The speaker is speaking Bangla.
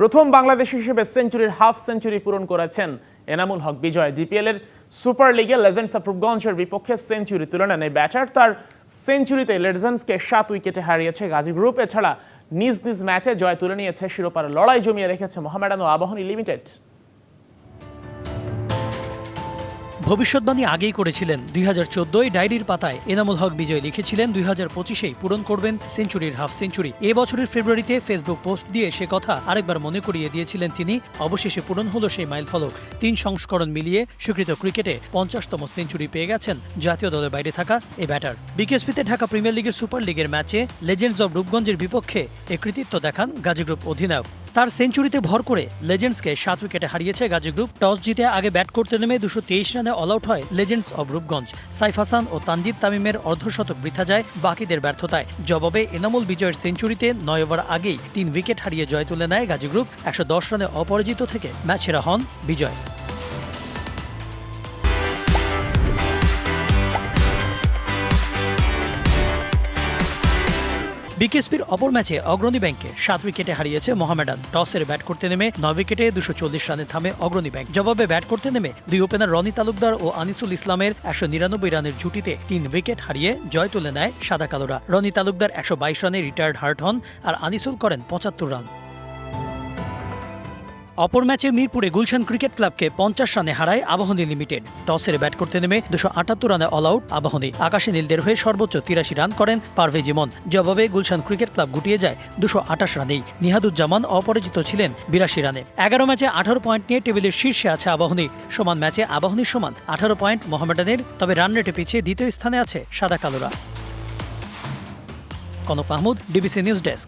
প্রথম বাংলাদেশ হিসেবে সেঞ্চুরির হাফ সেঞ্চুরি পূরণ করেছেন এনামুল হক। বিজয় ডিপিএল এর সুপার লিগে লেজেন্ডস অফ রূপগঞ্জের বিপক্ষে সেঞ্চুরি তুলে নেন এই ব্যাটার। তার সেঞ্চুরিতে লেজেন্ডসকে সাত উইকেটে হারিয়েছে গাজী গ্রুপ। এছাড়া নিজ নিজ ম্যাচে জয় তুলে নিয়েছে শিরোপার লড়াই জমিয়ে রেখেছে মহামেডান ও আবাহনী লিমিটেড। ভবিষ্যৎবাণী আগেই করেছিলেন। দুই হাজার চোদ্দোয় ডায়েরির পাতায় এনামুল হক বিজয় লিখেছিলেন, দুই হাজার পঁচিশেই পূরণ করবেন সেঞ্চুরির হাফ সেঞ্চুরি। এ বছরের ফেব্রুয়ারিতে ফেসবুক পোস্ট দিয়ে সে কথা আরেকবার মনে করিয়ে দিয়েছিলেন তিনি। অবশেষে পূরণ হলো সেই মাইলফলক তিন সংস্করণ মিলিয়ে স্বীকৃত ক্রিকেটে পঞ্চাশতম সেঞ্চুরি পেয়ে গেছেন জাতীয় দলের বাইরে থাকা এই ব্যাটার। বিকেএসপিতে ঢাকা প্রিমিয়ার লিগের সুপার লিগের ম্যাচে লেজেন্ডস অব রূপগঞ্জের বিপক্ষে এ কৃতিত্ব দেখান গাজী গ্রুপ অধিনায়ক। তার সেঞ্চুরিতে ভর করে লেজেন্ডসকে সাত উইকেটে হারিয়েছে গাজী গ্রুপ টস জিতে আগে ব্যাট করতে নেমে দুশো তেইশ রানে অল আউট হয় লেজেন্ডস অব রূপগঞ্জ। সাইফ হাসান ও তানজিদ তামিমের অর্ধশতক বৃথা যায় বাকিদের ব্যর্থতায়। জবাবে এনামুল বিজয়ের সেঞ্চুরিতে নয় ওভার আগেই তিন উইকেট হারিয়ে জয় তুলে নেয় গাজী গ্রুপ একশো দশ রানে অপরাজিত থেকে ম্যাচ সেরা হন বিজয়। বিকেএসপির অপর ম্যাচে অগ্রণী ব্যাংকে সাত উইকেটে হারিয়েছে মোহামেডান। টসের ব্যাট করতে নেমে নয় উইকেটে দুশো চল্লিশ রানে থামে অগ্রণী ব্যাংক। জবাবে ব্যাট করতে নেমে দুই ওপেনার রনি তালুকদার ও আনিসুল ইসলামের একশো নিরানব্বই রানের জুটিতে তিন উইকেট হারিয়ে জয় তুলে নেয় সাদা কালোরা। রনি তালুকদার একশো বাইশ রানে রিটায়ার্ড হার্ট হন আর আনিসুল করেন পঁচাত্তর রান। অপর ম্যাচে মিরপুরে গুলশান ক্রিকেট ক্লাবকে পঞ্চাশ রানে হারায় আবাহনী লিমিটেড। টসের ব্যাট করতে নেমে দুশো আটাত্তর রানে অল আউট আবাহনী। আকাশে নীলদের হয়ে সর্বোচ্চ তিরাশি রান করেন পারভেজ ইমন। জবাবে গুলশান ক্রিকেট ক্লাব গুটিয়ে যায় দুশো আটাশ রানেই। নিহাদুজ্জামান অপরাজিত ছিলেন বিরাশি রানে। এগারো ম্যাচে আঠারো পয়েন্ট নিয়ে টেবিলের শীর্ষে আছে আবাহনী। সমান ম্যাচে আবাহনী সমান আঠারো পয়েন্ট মোহামেডানের, তবে রান রেটে পিছিয়ে দ্বিতীয় স্থানে আছে সাদা কালোরা। Konok Mahmud DBC news desk